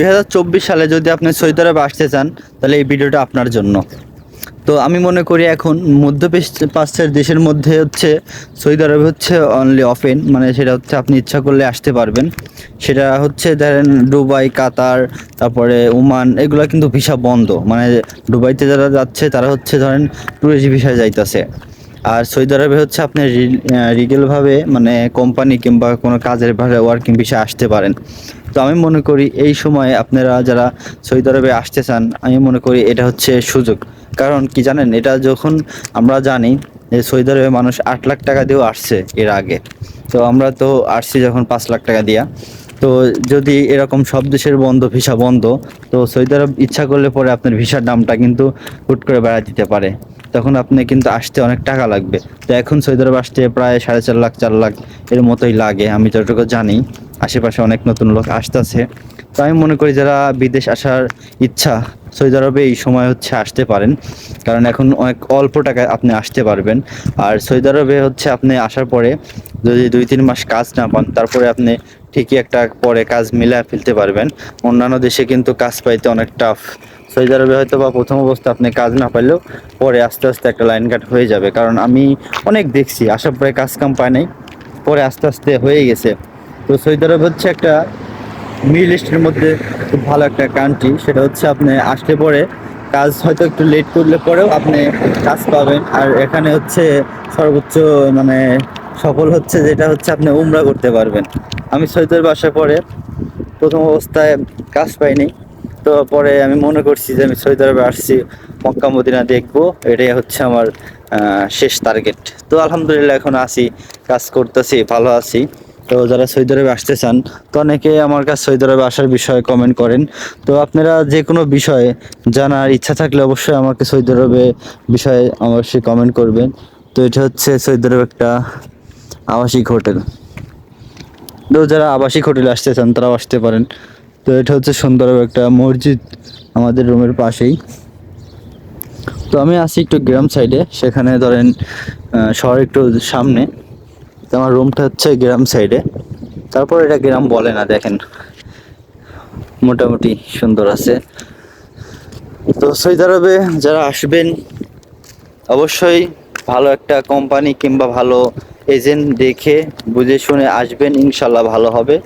দুই হাজার চব্বিশ সালে যদি আপনি সৌদি আরবে আসতে চান, তাহলে এই ভিডিওটা আপনার জন্য। তো আমি মনে করি এখন মধ্য পেশ- দেশের মধ্যে হচ্ছে সৌদি আরবে হচ্ছে অনলি অফেন মানে সেটা হচ্ছে আপনি ইচ্ছা করলে আসতে পারবেন। সেটা হচ্ছে ধরেন দুবাই, কাতার, তারপরে ওমান, এগুলো কিন্তু ভিসা বন্ধ। মানে দুবাইতে যারা যাচ্ছে, তারা হচ্ছে ধরেন টুরিস্ট ভিসা যাইতেছে। আর সৌদি আরবে হচ্ছে আপনি রিগেলভাবে মানে কোম্পানি কিংবা কোনো কাজের ভাবে ওয়ার্কিং ভিসা আসতে পারেন। তো আমি মনে করি এই সময়ে আপনারা যারা সৌদি আরবে আসতে চান, আমি মনে করি এটা হচ্ছে সুযোগ। কারণ কি জানেন, এটা যখন আমরা জানি যে সৌদি আরবে মানুষ আট লাখ টাকা দিয়েও আসছে এর আগে। তো আমরা তো আসছি যখন পাঁচ লাখ টাকা দিয়া। তো যদি এরকম সব দেশের বন্ধ, ভিসা বন্ধ, তো সৌদি আরব ইচ্ছা করলে পরে আপনার ভিসার দামটা কিন্তু হুট করে বেড়া দিতে পারে। তখন আপনি কিন্তু আসতে অনেক টাকা লাগবে। তো এখন সৌদি আরব আসতে প্রায় সাড়ে চার লাখ চার লাখ এর মতোই লাগে, আমি যতটুকু জানি। আশেপাশে অনেক নতুন লোক আসতেছে। তো আমি মনে করি যারা বিদেশ আসার ইচ্ছা, সৌদি আরবে এই সময় হচ্ছে আসতে পারেন। কারণ এখন অনেক অল্প টাকায় আপনি আসতে পারবেন। আর সৌদি আরবে হচ্ছে আপনি আসার পরে যদি দুই, তিন মাস কাজ না পান, তারপরে আপনি ঠিকই একটা পরে কাজ মিলিয়ে ফেলতে পারবেন। অন্যান্য দেশে কিন্তু কাজ পাইতে অনেক টাফ সৌদি আরবে হয়তো বা প্রথম অবস্থা আপনি কাজ না পাইলেও পরে আস্তে আস্তে একটা লাইন কাট হয়ে যাবে। কারণ আমি অনেক দেখছি, আসার পরে কাজ কাম পায় নাই, পরে আস্তে আস্তে হয়ে গেছে। তো সৌদি আরব হচ্ছে একটা মিডল ইস্টের মধ্যে খুব ভালো একটা কান্ট্রি সেটা হচ্ছে আপনি আসলে পরে কাজ হয়তো একটু লেট করলে পরেও আপনি কাজ পাবেন। আর এখানে হচ্ছে সর্বোচ্চ মানে সফল হচ্ছে যেটা হচ্ছে আপনি উমরা করতে পারবেন। আমি সৌদি আরব আসার পরে প্রথম অবস্থায় কাজ পাইনি। তো পরে আমি মনে করছি যে আমি সৌদি আরবে আসছি, মক্কা, মদিনা দেখব। এটাই হচ্ছে আমার শেষ টার্গেট তো আলহামদুলিল্লাহ এখন আছি, কাজ করতেছি, ভালো আছি। তো যারা সৌদি আরবে আসতে চান, তো অনেকে আমার কাছে সৌদি আরবে আসার বিষয়ে কমেন্ট করেন। তো আপনারা যে কোনো বিষয়ে জানার ইচ্ছা থাকলে অবশ্যই আমাকে সৌদি আরবে বিষয়ে অবশ্যই কমেন্ট করবেন। তো এটা হচ্ছে সৌদি আরব একটা আবাসিক হোটেল। তো যারা আবাসিক হোটেলে আসতে চান, তারাও আসতে পারেন। তো এটা হচ্ছে সুন্দর একটা মসজিদ আমাদের রুমের পাশেই। তো আমি আছি একটু গ্রাম সাইডে সেখানে ধরেন শহর একটু সামনে। তো আমার রুমটা হচ্ছে গ্রাম সাইডে তারপর এটা গ্রাম বলে না, দেখেন। মোটামুটি সুন্দর আছে। তো সৌদি আরবে যারা আসবেন, অবশ্যই ভালো একটা কোম্পানি কিংবা ভালো এজেন্ট দেখে, বুঝে শুনে আসবেন ইনশাল্লাহ ভালো হবে।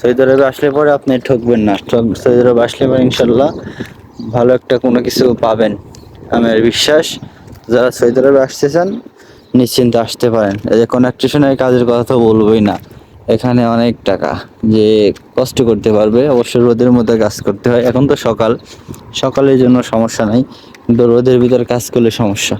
সৌদি আরবে আসলে পরে আপনি ঠকবেন না। সৌদি আরবে আসলে পরে ইনশাল্লাহ ভালো একটা কোনো কিছু পাবেন। আমার বিশ্বাস, যারা সৌদি আরবে আসতে চান, নিশ্চিন্তে আসতে পারেন। এই যে কনেকট্রেশনের কাজের কথা তো বলবোই না। এখানে অনেক টাকা যে কষ্ট করতে পারবে, অবশ্যই রোদের মধ্যে কাজ করতে হয়। এখন তো সকাল, সকালের জন্য সমস্যা নাই। কিন্তু রোদের ভিতরে কাজ করলে সমস্যা।